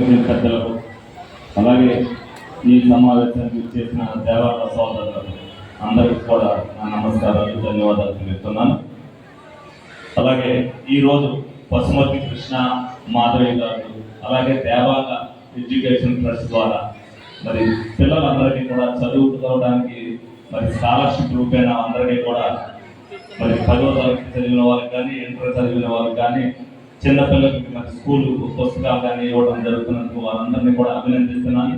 పెద్దలకు అలాగే ఈ సమావేశానికి చేసిన దేవాలయ సోదరులకు అందరికీ కూడా నా నమస్కారాలు ధన్యవాదాలు తెలుపుతున్నాను. అలాగే ఈరోజు పశుమతి కృష్ణ మాధవి గారు అలాగే దేవాలయ ఎడ్యుకేషన్ ట్రస్ట్ ద్వారా మరి పిల్లలందరికీ కూడా చదువుకోవడానికి మరి స్కాలర్షిప్ రూపేణ అందరికీ కూడా మరి పదవ తరగతి చదివిన వాళ్ళకి కానీ ఇంటర్ చదివిన వాళ్ళకి కానీ చిన్నపిల్లలకి మరి స్కూల్ పుస్తకాలు కానీ ఇవ్వడం జరుగుతున్నందుకు వారందరినీ కూడా అభినందిస్తున్నాను.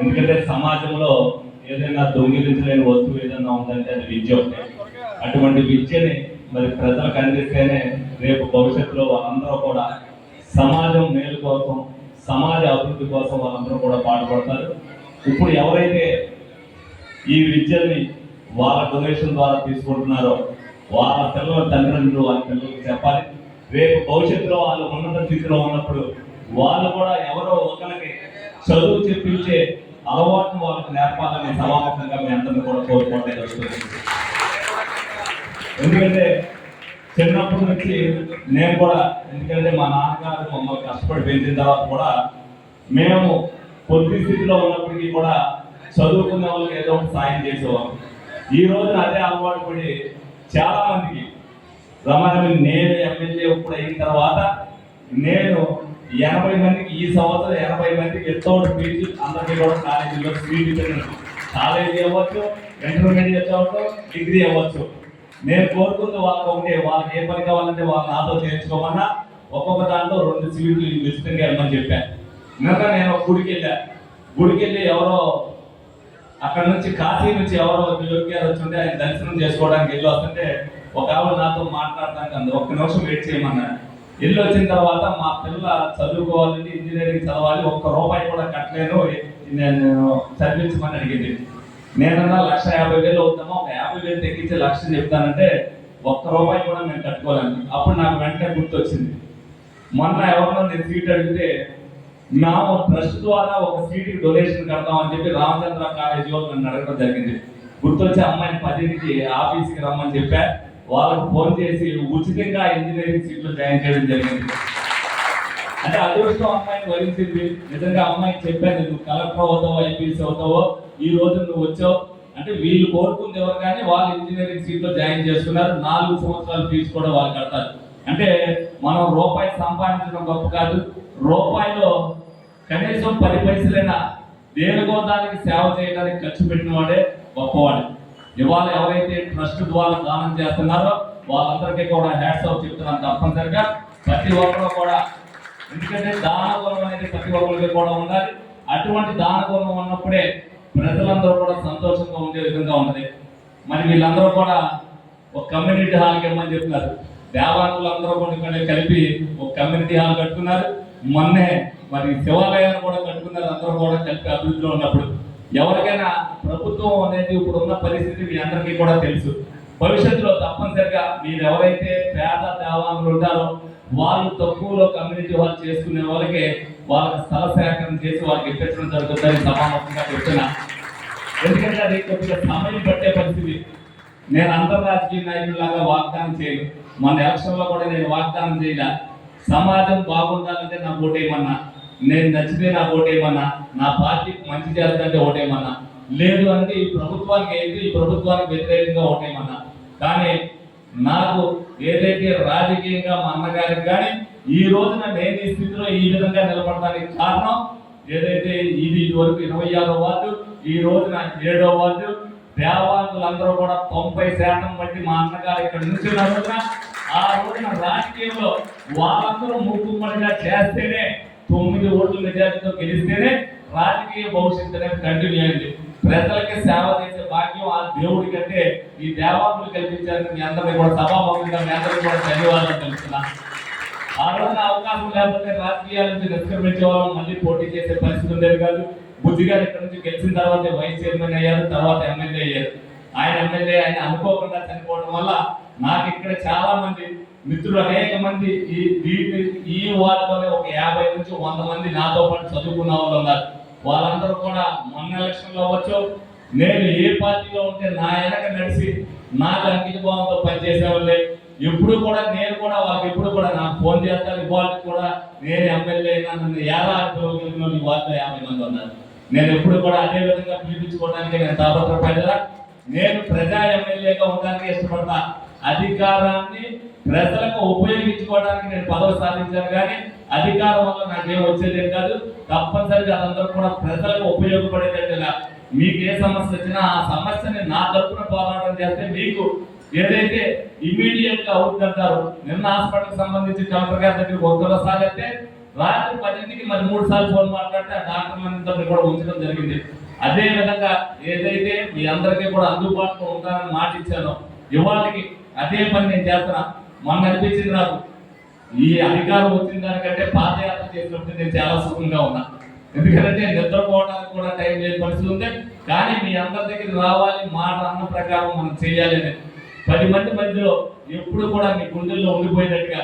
ఎందుకంటే సమాజంలో ఏదైనా దొంగిలించలేని వస్తువు ఏదైనా ఉందంటే అది విద్య ఒకటే. అటువంటి విద్యని మరి ప్రజలకు అందిస్తేనే రేపు భవిష్యత్తులో వాళ్ళందరూ కూడా సమాజం మేలు కోసం సమాజ అభివృద్ధి కోసం వాళ్ళందరూ కూడా పాటుపడతారు. ఇప్పుడు ఎవరైతే ఈ విద్యని వాళ్ళ డొనేషన్ ద్వారా తీసుకుంటున్నారో వాళ్ళ పిల్లల తల్లిదండ్రులు వాళ్ళ పిల్లలకు చెప్పాలి. రేపు భవిష్యత్తులో వాళ్ళు ఉన్నత స్థితిలో ఉన్నప్పుడు వాళ్ళు కూడా ఎవరో ఒకరికి చదువు చెప్పించే అలవాటును వాళ్ళకి నేర్పాలని సమాపకంగా మీ అందరిని కూడా కోరుకోవడం జరుగుతుంది. ఎందుకంటే చిన్నప్పటి నుంచి నేను కూడా ఎందుకంటే మా నాన్నగారు మమ్మల్ని కష్టపడి పెంచిన తర్వాత కూడా మేము కొద్ది స్థితిలో ఉన్నప్పటికీ కూడా చదువుకునే వాళ్ళకి ఏదో ఒకటి సాయం చేసేవాళ్ళం. ఈ రోజున అదే అలవాటు పడి చాలా మందికి రమణి నేను ఎమ్మెల్యే ఇప్పుడు అయిన తర్వాత నేను ఎనభై మందికి ఈ సంవత్సరం ఎనభై మందికి ఎంతో ఫీజు అందరికీ కూడా కాలేజీలో స్వీట్ ఇచ్చాను. కాలేజీ అవ్వచ్చు ఇంటర్మీడియట్ అవ్వచ్చు డిగ్రీ అవ్వచ్చు. నేను కోరుకుంది వాళ్ళకి ఒకటే వాళ్ళకి ఏ పని కావాలంటే వాళ్ళు నాతో చేర్చుకోమన్నా ఒక్కొక్క దాంట్లో రెండు సీట్లు ఉచితంగా వెళ్ళమని చెప్పాను. నిన్న నేను గుడికి వెళ్ళా గుడికి వెళ్ళి ఎవరో అక్కడ నుంచి కాశీ నుంచి ఎవరో యోగి గారు వచ్చి ఆయన దర్శనం చేసుకోవడానికి వెళ్ళి వస్తుంటే ఒక ఆవిడ నాతో మాట్లాడడానికి అంది ఒక్క నిమిషం వెయిట్ చేయమన్నారు ఇల్లు వచ్చిన తర్వాత మా పిల్ల చదువుకోవాలని ఇంజనీరింగ్ చదవాలి ఒక్క రూపాయి కూడా కట్టలేను నేను చదివించమని అడిగింది. నేనన్నా లక్ష యాభై వేలు అవుతామో? ఒక యాభై వేలు తగ్గించి లక్ష చెప్తానంటే ఒక్క రూపాయి కూడా నేను కట్టుకోలేను. అప్పుడు నాకు వెంటనే గుర్తొచ్చింది. మొన్న ఎవరినో నేను సీట్ అడిగితే నా ట్రస్ట్ ద్వారా ఒక సీటుకి డొనేషన్ కడతామని చెప్పి రామచంద్ర కాలేజీ వాళ్ళు నన్ను అడగడం జరిగింది. గుర్తొచ్చే అమ్మాయిని పదింటికి ఆఫీస్కి రమ్మని చెప్పా. వాళ్ళకు ఫోన్ చేసి ఉచితంగా ఇంజనీరింగ్ సీట్లో జాయిన్ చేయడం జరిగింది. అంటే అదృష్టం అమ్మాయిని వరించింది. నిజంగా అమ్మాయికి చెప్పాను నువ్వు కలెక్టర్ అవుతావో ఐపీఎస్ అవుతావో ఈ రోజు నువ్వు వచ్చావు. అంటే వీళ్ళు కోరుకుంది ఎవరు కానీ వాళ్ళు ఇంజనీరింగ్ సీట్లో జాయిన్ చేసుకున్నారు. నాలుగు సంవత్సరాలు ఫీజు కూడా వాళ్ళు కడతారు. అంటే మనం రూపాయి సంపాదించడం గొప్ప కాదు. రూపాయిలో కనీసం పది పైసలైనా దేనికో సేవ చేయడానికి ఖర్చు పెట్టిన వాడే గొప్పవాడు. ఇవాళ ఎవరైతే ట్రస్ట్ ద్వారా దానం చేస్తున్నారో వాళ్ళందరికీ కూడా హ్యాట్స్ ఆఫ్ చెప్తున్నాను తప్పనిసరిగా. ప్రతి ఒక్కరు కూడా ఎందుకంటే దాన గుణం అనేది ప్రతి ఒక్కరికి కూడా ఉండాలి. అటువంటి దాన గుణం ఉన్నప్పుడే ప్రజలందరూ కూడా సంతోషంగా ఉండే విధంగా ఉన్నది. మరి వీళ్ళందరూ కూడా ఒక కమ్యూనిటీ హాల్కి ఇవ్వమని చెప్తున్నారు దేవాలయాలందరూ కూడా కలిపి ఒక కమ్యూనిటీ హాల్ కట్టుకున్నారు. మొన్నే మరి శివాలయాన్ని కూడా కట్టుకున్నారు అందరూ కూడా కలిపి అభివృద్ధిలో ఉన్నప్పుడు. ఎవరికైనా ప్రభుత్వం అనేది ఇప్పుడు ఉన్న పరిస్థితి మీ అందరికీ కూడా తెలుసు. భవిష్యత్తులో తప్పనిసరిగా మీరు ఎవరైతే పేద దేవాలయాలు ఉంటారో వాళ్ళు తక్కువలో కమ్యూనిటీ వాళ్ళు చేసుకునే వాళ్ళకి వాళ్ళకి స్థల సేకరణ చేసి వాళ్ళకి ఇప్పించడం జరుగుతుందని సమానంగా చెప్తున్నా. ఎందుకంటే అది కొద్దిగా సమయం పట్టే పరిస్థితి. నేను అంతర్రాజకీయ నాయకుడిలాగా వాగ్దానం చేయను. మన ఎలక్షన్లో కూడా నేను వాగ్దానం చేయలే. సమాజం బాగుండాలంటే నా ఓటేయమన్నా నేను నచ్చితే నాకు ఓటేమన్నా నా పార్టీకి మంచి చేస్తుంటే ఓటేమన్నా లేదు అంటే ఈ ప్రభుత్వానికి ఏంటి? ఈ ప్రభుత్వానికి వ్యతిరేకంగా ఓటేమన్నా కానీ నాకు ఏదైతే రాజకీయంగా మా అన్నగారికి కానీ ఈ రోజున నేను ఈ స్థితిలో ఈ విధంగా నిలబడడానికి కారణం? ఏదైతే ఇది ఇదివరకు ఇరవై ఆరో వార్డు ఈ రోజున ఏడో వార్డు దేవాంగులందరూ కూడా తొంభై శాతం బట్టి మా అన్నగారు ఇక్కడ నుంచి నడుతున్నా ఆ రోజున రాజకీయంలో వాళ్ళందరూ ముక్కుమ్మడిగా చేస్తేనే తొమ్మిది ఓట్ల మెజార్టీతో గెలిస్తేనే రాజకీయ భవిష్యత్తు అనేది కంటిన్యూ అయింది. ప్రజలకి సేవ చేసే భాగ్యం ఆ దేవుడి కంటే ఈ దేవాలయాలు కల్పించారని మీ అందరినీ కూడా సభాముఖంగా మీ అందరికీ కూడా ధన్యవాదాలు తెలుస్తున్నా ఆ రోజున అవకాశం లేకపోతే రాజకీయాల నుంచి నిష్క్రమించే వాళ్ళం మళ్ళీ పోటీ చేసే పరిస్థితి ఉండేది కాదు. బుద్ధి గారు ఇక్కడ నుంచి గెలిచిన తర్వాత వైస్ చైర్మన్ అయ్యారు తర్వాత ఎమ్మెల్యే అయ్యారు. ఆయన ఎమ్మెల్యే ఆయన అనుకోకుండా చనిపోవడం వల్ల నాకు ఇక్కడ చాలా మంది మిత్రులు అనేక మంది ఈ ఈ- ఈ వార్డులోనే ఒక యాభై నుంచి వంద మంది నాతో పాటు చదువుకున్న వాళ్ళు ఉన్నారు. వాళ్ళందరూ కూడా మొన్న ఎలక్షన్లో అవ్వచ్చు నేను ఏ పార్టీలో ఉంటే నా వెనక నడిచి నాకు అంకితభావంతో పనిచేసే వాళ్ళే ఎప్పుడు కూడా నేను కూడా వాళ్ళకి ఎప్పుడు కూడా నాకు ఫోన్ చేస్తాను ఇవాళ కూడా నేను ఎమ్మెల్యే అయినా నన్ను ఎలా అనుకోగలిగిన ఈ వార్డులో యాభై మంది ఉన్నారు. నేను ఎప్పుడు కూడా అదే విధంగా పిలిపించుకోవడానికి నేను తాపత్రపడేలా నేను ప్రజా ఎమ్మెల్యేగా ఉండడానికి ఇష్టపడతా. అధికారాన్ని ప్రజలకు ఉపయోగించుకోవడానికి నేను పదవి సాధించాను కానీ అధికారం వల్ల నాకేం వచ్చేదేం కాదు. తప్పనిసరిగా అదంతా కూడా ప్రజలకు ఉపయోగపడేటట్టుగా మీకు ఏ సమస్య వచ్చినా ఆ సమస్యని నా తరపున పోరాటం చేస్తే మీకు ఏదైతే ఇమీడియట్గా అవుతుందంటారు నిన్న హాస్పిటల్ సంబంధించి డాక్టర్ గారి దగ్గరికి ఒకసారి అయితే రాత్రి పదింటికి మరి మూడు సార్లు ఫోన్ మాట్లాడితే ఆ డాక్టర్లందరినీ కూడా ఉంచడం జరిగింది. అదే విధంగా ఏదైతే మీ అందరికీ కూడా అందుబాటులో ఉంటానని మాట ఇచ్చానో ఇవాళకి అదే పని నేను చేస్తున్నా. మొన్న అనిపించింది నాకు. ఈ అధికారం వచ్చిన దానికంటే పాదయాత్ర చేసినప్పుడు నేను చాలా సుఖంగా ఉన్నా. ఎందుకంటే నిద్రపోవడానికి కూడా టైం లేని పరిస్థితి ఉంది కానీ మీ అందరి దగ్గర రావాలి మాట అన్న ప్రకారం మనం చేయాలి అనేది పది మంది మధ్యలో ఎప్పుడు కూడా మీ గుండెల్లో ఉండిపోయినట్టుగా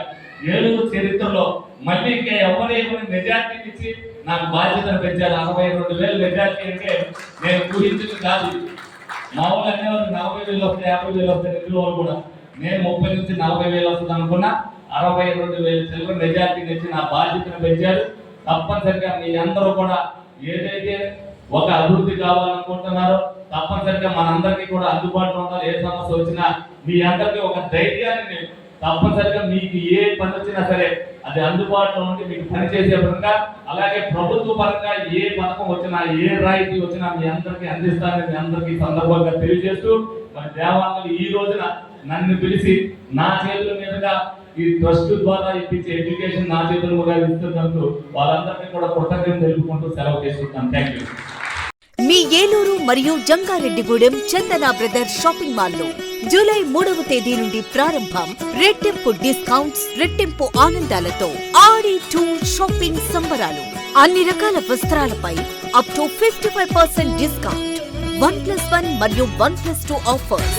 ఏలుగు చరిత్రలో మళ్ళీ ఇంకా ఎవరేమని మెజార్టీ ఇచ్చి నాకు బాధ్యతను పెంచాలి అరవై రెండు వేలు మెజార్టీ అంటే నేను ఊహించింది కాదు. మామూలు అనేవారు నలభై వేలు వస్తాయి యాభై వేలు వస్తాయి ఇందులో వాళ్ళు కూడా. నేను ముప్పై నుంచి నలభై వేలు వస్తుంది అనుకున్నా అరవై రెండు వేలు చిల్లర మెజార్టీ ఇచ్చి నా బాధ్యతను పెంచారు. తప్పనిసరిగా మీ అందరూ కూడా ఏదైతే ఒక అభివృద్ధి కావాలనుకుంటున్నారో తప్పనిసరిగా మనందరికీ కూడా అందుబాటులో ఉండాలి. ఏ సమస్య వచ్చినా మీ అందరికీ ఒక ధైర్యాన్ని తప్పనిసరిగా మీకు ఏ పని వచ్చినా సరే అది అందుబాటులో ఉండి మీకు పని చేసే పరంగా అలాగే ప్రభుత్వ పరంగా ఏ పథకం వచ్చినా ఏ రాయితీ వచ్చినా మీ అందరికీ అందిస్తానని మీ అందరికీ సందర్భంగా తెలియజేస్తూ మరి దేవాలయాలు ఈ రోజున నన్ను పిలిచి నా చేతుల మీదుగా ఈ ట్రస్ట్ ద్వారా ఇప్పించే ఎడ్యుకేషన్ నా చేతుల మీదుగా ఇస్తున్నందుకు వాళ్ళందరినీ కూడా కృతజ్ఞతలు తెలుపుకుంటూ సెలవు చేసుకుంటాను థ్యాంక్ యూ మీ ఏలూరు మరియు జంగారెడ్డిగూడెం చందన బ్రదర్స్ షాపింగ్ మాల్లో జూలై మూడవ తేదీ నుండి ప్రారంభం రెట్టింపు డిస్కౌంట్స్ రెట్టింపు ఆనందాలతో ఆడి టూర్ షాపింగ్ సంబరాలు. అన్ని రకాల వస్త్రాలపై up to fifty five percent discount one plus one మరియు వన్ ప్లస్ టూ ఆఫర్స్